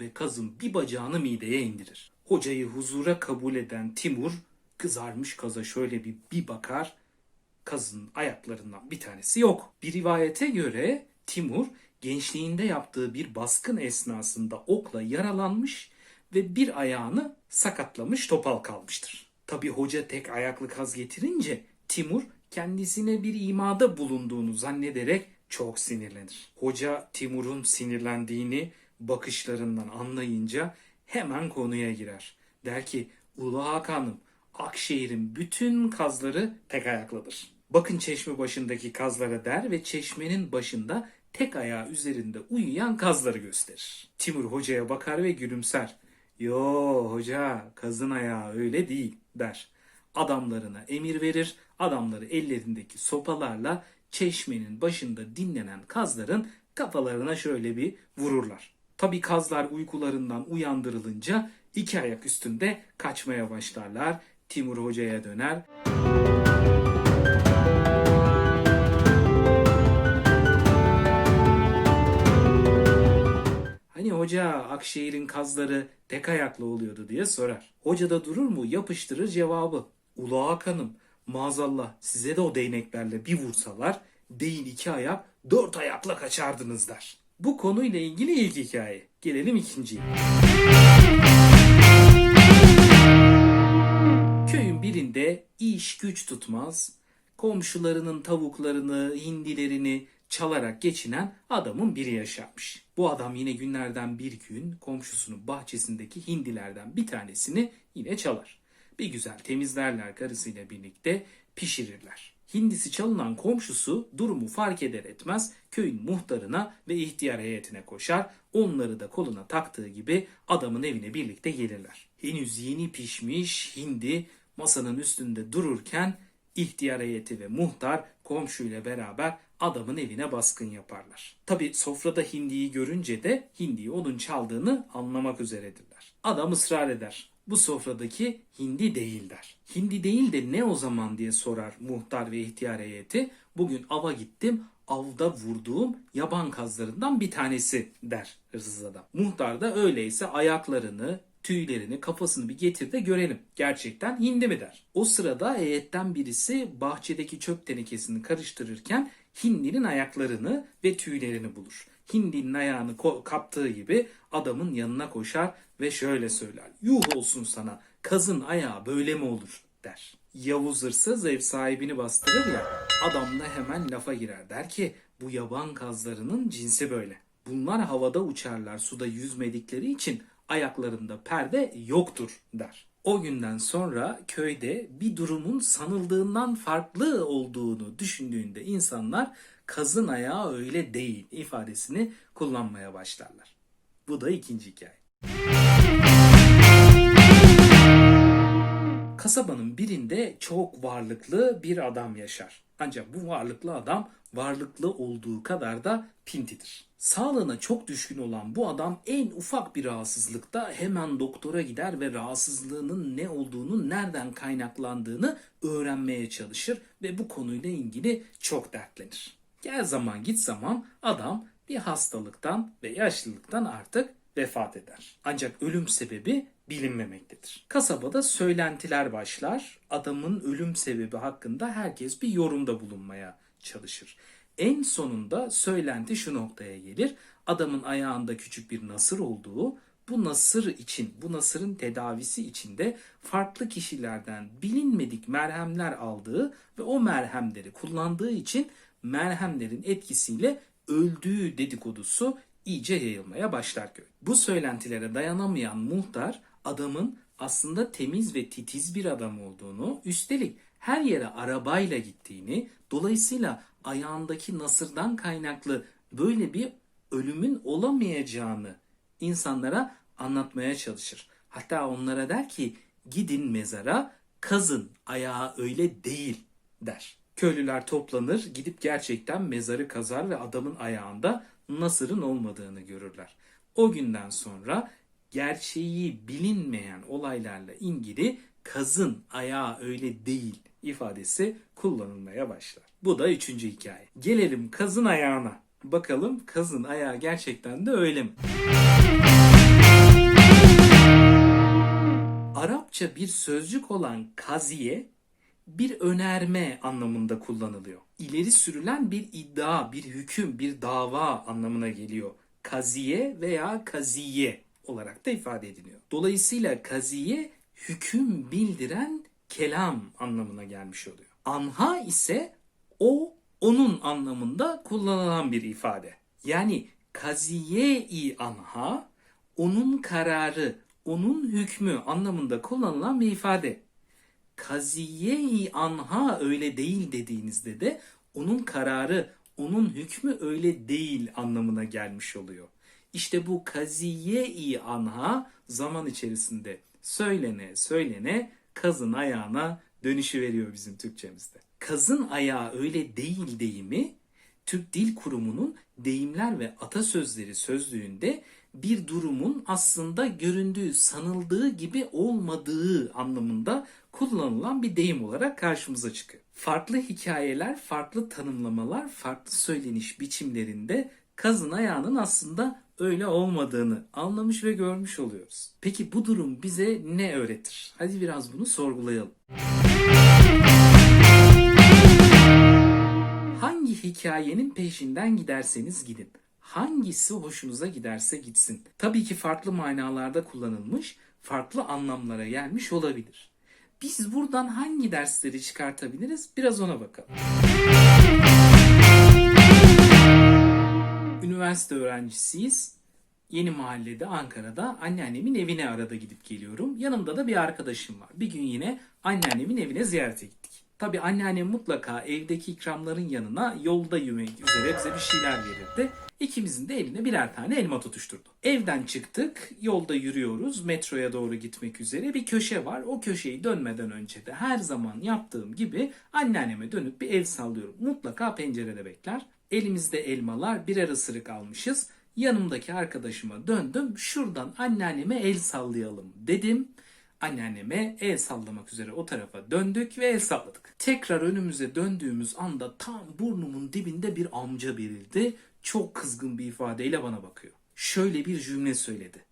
ve kazın bir bacağını mideye indirir. Hocayı huzura kabul eden Timur kızarmış kaza şöyle bir, bir bakar kazın ayaklarından bir tanesi yok. Bir rivayete göre Timur gençliğinde yaptığı bir baskın esnasında okla yaralanmış ve bir ayağını sakatlamış topal kalmıştır. Tabi hoca tek ayaklı kaz getirince Timur kendisine bir imada bulunduğunu zannederek çok sinirlenir. Hoca Timur'un sinirlendiğini bakışlarından anlayınca hemen konuya girer. Der ki Ulu Hakan'ım Akşehir'in bütün kazları tek ayaklıdır. Bakın çeşme başındaki kazlara der ve çeşmenin başında tek ayağı üzerinde uyuyan kazları gösterir. Timur hocaya bakar ve gülümser. Yo hoca kazın ayağı öyle değil der. Adamlarına emir verir, adamları ellerindeki sopalarla çeşmenin başında dinlenen kazların kafalarına şöyle bir vururlar. Tabi kazlar uykularından uyandırılınca iki ayak üstünde kaçmaya başlarlar. Timur hocaya döner. Hani hoca Akşehir'in kazları tek ayaklı oluyordu diye sorar. Hoca da durur mu yapıştırır cevabı. Ulu Hakan'ım maazallah size de o değneklerle bir vursalar değil iki ayak dört ayakla kaçardınız der. Bu konuyla ilgili ilk hikaye. Gelelim ikinciye. Köyün birinde iş güç tutmaz, komşularının tavuklarını, hindilerini çalarak geçinen adamın biri yaşarmış. Bu adam yine günlerden bir gün komşusunun bahçesindeki hindilerden bir tanesini yine çalar. Bir güzel temizlerler karısıyla birlikte pişirirler. Hindisi çalınan komşusu durumu fark eder etmez köyün muhtarına ve ihtiyar heyetine koşar. Onları da koluna taktığı gibi adamın evine birlikte gelirler. Henüz yeni pişmiş hindi masanın üstünde dururken ihtiyar heyeti ve muhtar komşuyla beraber adamın evine baskın yaparlar. Tabi sofrada hindiyi görünce de hindiyi onun çaldığını anlamak üzeredirler. Adam ısrar eder. Bu sofradaki hindi değil der. Hindi değil de ne o zaman diye sorar muhtar ve ihtiyar heyeti. Bugün ava gittim avda vurduğum yaban kazlarından bir tanesi der hırsız adam. Muhtar da öyleyse ayaklarını, tüylerini, kafasını bir getir de görelim. Gerçekten hindi mi der. O sırada heyetten birisi bahçedeki çöp tenekesini karıştırırken hindinin ayaklarını ve tüylerini bulur. Hindinin ayağını kaptığı gibi adamın yanına koşar ve şöyle söyler. Yuh olsun sana kazın ayağı böyle mi olur der. Yavuz hırsız ev sahibini bastırır ya adam da hemen lafa girer der ki bu yaban kazlarının cinsi böyle. Bunlar havada uçarlar suda yüzmedikleri için ayaklarında perde yoktur der. O günden sonra köyde bir durumun sanıldığından farklı olduğunu düşündüğünde insanlar kazın ayağı öyle değil ifadesini kullanmaya başlarlar. Bu da ikinci hikaye. Kasabanın birinde çok varlıklı bir adam yaşar. Ancak bu varlıklı adam varlıklı olduğu kadar da pintidir. Sağlığına çok düşkün olan bu adam en ufak bir rahatsızlıkta hemen doktora gider ve rahatsızlığının ne olduğunu, nereden kaynaklandığını öğrenmeye çalışır ve bu konuyla ilgili çok dertlenir. Gel zaman git zaman adam bir hastalıktan ve yaşlılıktan artık vefat eder. Ancak ölüm sebebi bilinmemektedir. Kasabada söylentiler başlar. Adamın ölüm sebebi hakkında herkes bir yorumda bulunmaya çalışır. En sonunda söylenti şu noktaya gelir. Adamın ayağında küçük bir nasır olduğu, bu nasır için, bu nasırın tedavisi için de farklı kişilerden bilinmedik merhemler aldığı ve o merhemleri kullandığı için merhemlerin etkisiyle öldüğü dedikodusu iyice yayılmaya başlar köy. Bu söylentilere dayanamayan muhtar adamın aslında temiz ve titiz bir adam olduğunu, üstelik her yere arabayla gittiğini, dolayısıyla ayağındaki nasırdan kaynaklı böyle bir ölümün olamayacağını insanlara anlatmaya çalışır. Hatta onlara der ki gidin mezara kazın ayağı öyle değil der. Köylüler toplanır gidip gerçekten mezarı kazar ve adamın ayağında nasırın olmadığını görürler. O günden sonra gerçeği bilinmeyen olaylarla ilgili kazın ayağı öyle değil ifadesi kullanılmaya başlar. Bu da üçüncü hikaye. Gelelim kazın ayağına. Bakalım kazın ayağı gerçekten de öyle mi? Arapça bir sözcük olan kaziye bir önerme anlamında kullanılıyor. İleri sürülen bir iddia, bir hüküm, bir dava anlamına geliyor. Kaziye veya kaziye olarak da ifade ediliyor. Dolayısıyla kaziye hüküm bildiren kelam anlamına gelmiş oluyor. Anha ise o onun anlamında kullanılan bir ifade. Yani kaziye-i anha onun kararı, onun hükmü anlamında kullanılan bir ifade. Kaziye-i anha öyle değil dediğinizde de onun kararı, onun hükmü öyle değil anlamına gelmiş oluyor. İşte bu kaziye-i anha zaman içerisinde söylene söylene kazın ayağına dönüşü veriyor bizim Türkçemizde. Kazın ayağı öyle değil deyimi Türk Dil Kurumu'nun deyimler ve atasözleri sözlüğünde bir durumun aslında göründüğü, sanıldığı gibi olmadığı anlamında kullanılan bir deyim olarak karşımıza çıkıyor. Farklı hikayeler, farklı tanımlamalar, farklı söyleniş biçimlerinde kazın ayağının aslında öyle olmadığını anlamış ve görmüş oluyoruz. Peki bu durum bize ne öğretir? Hadi biraz bunu sorgulayalım. Hangi hikayenin peşinden giderseniz gidin. Hangisi hoşunuza giderse gitsin. Tabii ki farklı manalarda kullanılmış, farklı anlamlara gelmiş olabilir. Biz buradan hangi dersleri çıkartabiliriz? Biraz ona bakalım. Üniversite öğrencisiyiz. Yeni mahallede Ankara'da anneannemin evine arada gidip geliyorum. Yanımda da bir arkadaşım var. Bir gün yine anneannemin evine ziyarete gittik. Tabii anneannem mutlaka evdeki ikramların yanına yolda yemek üzere bize bir şeyler verirdi. İkimizin de eline birer tane elma tutuşturdu. Evden çıktık, yolda yürüyoruz, metroya doğru gitmek üzere bir köşe var. O köşeyi dönmeden önce de her zaman yaptığım gibi anneanneme dönüp bir el sallıyorum. Mutlaka pencerede bekler. Elimizde elmalar, birer ısırık almışız. Yanımdaki arkadaşıma döndüm. Şuradan anneanneme el sallayalım dedim. Anneanneme el sallamak üzere o tarafa döndük ve el salladık. Tekrar önümüze döndüğümüz anda tam burnumun dibinde bir amca belirdi. Çok kızgın bir ifadeyle bana bakıyor. Şöyle bir cümle söyledi.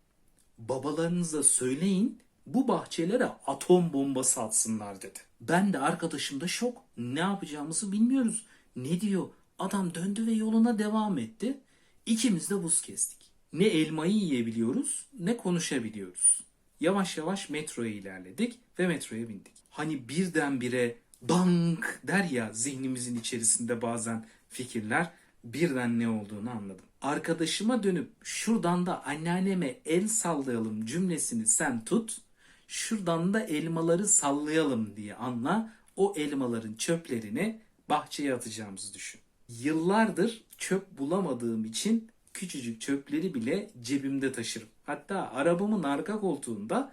Babalarınıza söyleyin bu bahçelere atom bombası atsınlar dedi. Ben de arkadaşım da şok. Ne yapacağımızı bilmiyoruz. Ne diyor? Adam döndü ve yoluna devam etti. İkimiz de buz kestik. Ne elmayı yiyebiliyoruz ne konuşabiliyoruz. Yavaş yavaş metroya ilerledik ve metroya bindik. Hani birdenbire dank der ya zihnimizin içerisinde bazen fikirler birden ne olduğunu anladım. Arkadaşıma dönüp şuradan da anneanneme el sallayalım cümlesini sen tut. Şuradan da elmaları sallayalım diye anla. O elmaların çöplerini bahçeye atacağımızı düşün. Yıllardır çöp bulamadığım için küçücük çöpleri bile cebimde taşırım. Hatta arabamın arka koltuğunda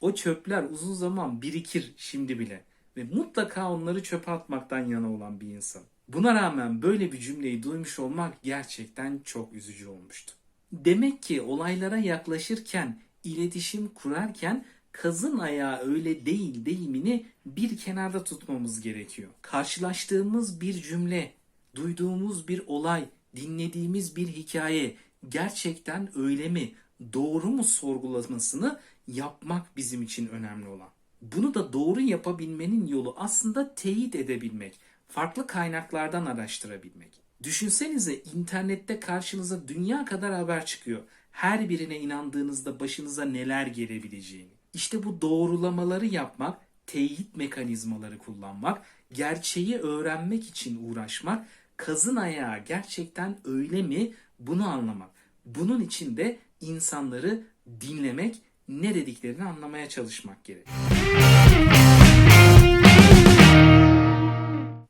o çöpler uzun zaman birikir şimdi bile. Ve mutlaka onları çöpe atmaktan yana olan bir insan. Buna rağmen böyle bir cümleyi duymuş olmak gerçekten çok üzücü olmuştu. Demek ki olaylara yaklaşırken, iletişim kurarken kazın ayağı öyle değil deyimini bir kenarda tutmamız gerekiyor. Karşılaştığımız bir cümle, duyduğumuz bir olay, dinlediğimiz bir hikaye gerçekten öyle mi, doğru mu sorgulamasını yapmak bizim için önemli olan. Bunu da doğru yapabilmenin yolu aslında teyit edebilmek, farklı kaynaklardan araştırabilmek. Düşünsenize internette karşınıza dünya kadar haber çıkıyor. Her birine inandığınızda başınıza neler gelebileceğini. İşte bu doğrulamaları yapmak, teyit mekanizmaları kullanmak, gerçeği öğrenmek için uğraşmak, kazın ayağı gerçekten öyle mi bunu anlamak. Bunun için de insanları dinlemek, ne dediklerini anlamaya çalışmak gerek.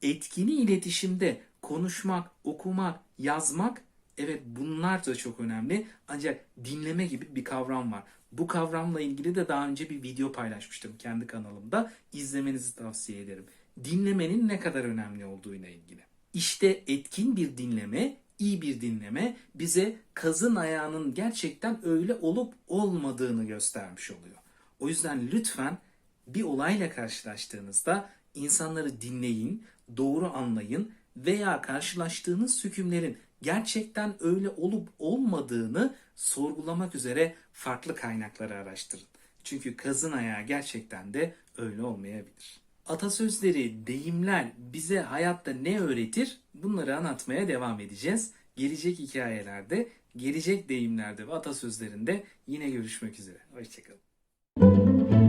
Etkili iletişimde konuşmak, okumak, yazmak evet bunlar da çok önemli. Ancak dinleme gibi bir kavram var. Bu kavramla ilgili de daha önce bir video paylaşmıştım kendi kanalımda. İzlemenizi tavsiye ederim. Dinlemenin ne kadar önemli olduğuyla ilgili. İşte etkin bir dinleme, iyi bir dinleme bize kazın ayağının gerçekten öyle olup olmadığını göstermiş oluyor. O yüzden lütfen bir olayla karşılaştığınızda insanları dinleyin, doğru anlayın, veya karşılaştığınız hükümlerin gerçekten öyle olup olmadığını sorgulamak üzere farklı kaynakları araştırın. Çünkü kazın ayağı gerçekten de öyle olmayabilir. Atasözleri, deyimler bize hayatta ne öğretir? Bunları anlatmaya devam edeceğiz. Gelecek hikayelerde, gelecek deyimlerde ve atasözlerinde yine görüşmek üzere. Hoşçakalın.